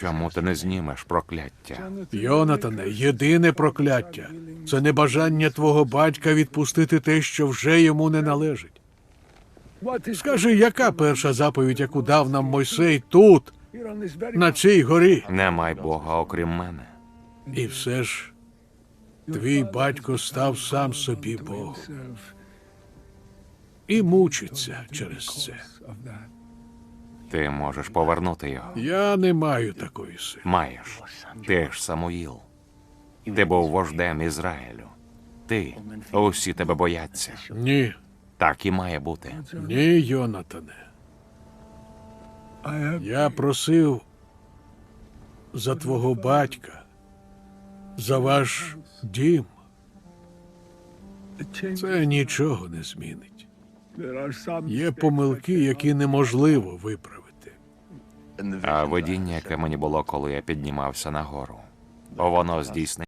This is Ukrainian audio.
Чому ти не знімеш прокляття? Йонатане, єдине прокляття це небажання твого батька відпустити те, що вже йому не належить. Скажи, яка перша заповідь, яку дав нам Мойсей тут, на цій горі? Немай Бога окрім мене. І все ж твій батько став сам собі Богом і мучиться через це. Ти можеш повернути його. Я не маю такої сили. Маєш. Ти ж Самуїл. Ти був вождем Ізраїлю. Ти. Усі тебе бояться. Ні, Так і має бути. ні, Йонатане. Я просив за твого батька, за ваш дім. Це нічого не змінить. Є помилки, які неможливо виправити. А видіння, яке мені було, коли я піднімався нагору. Воно здійснить.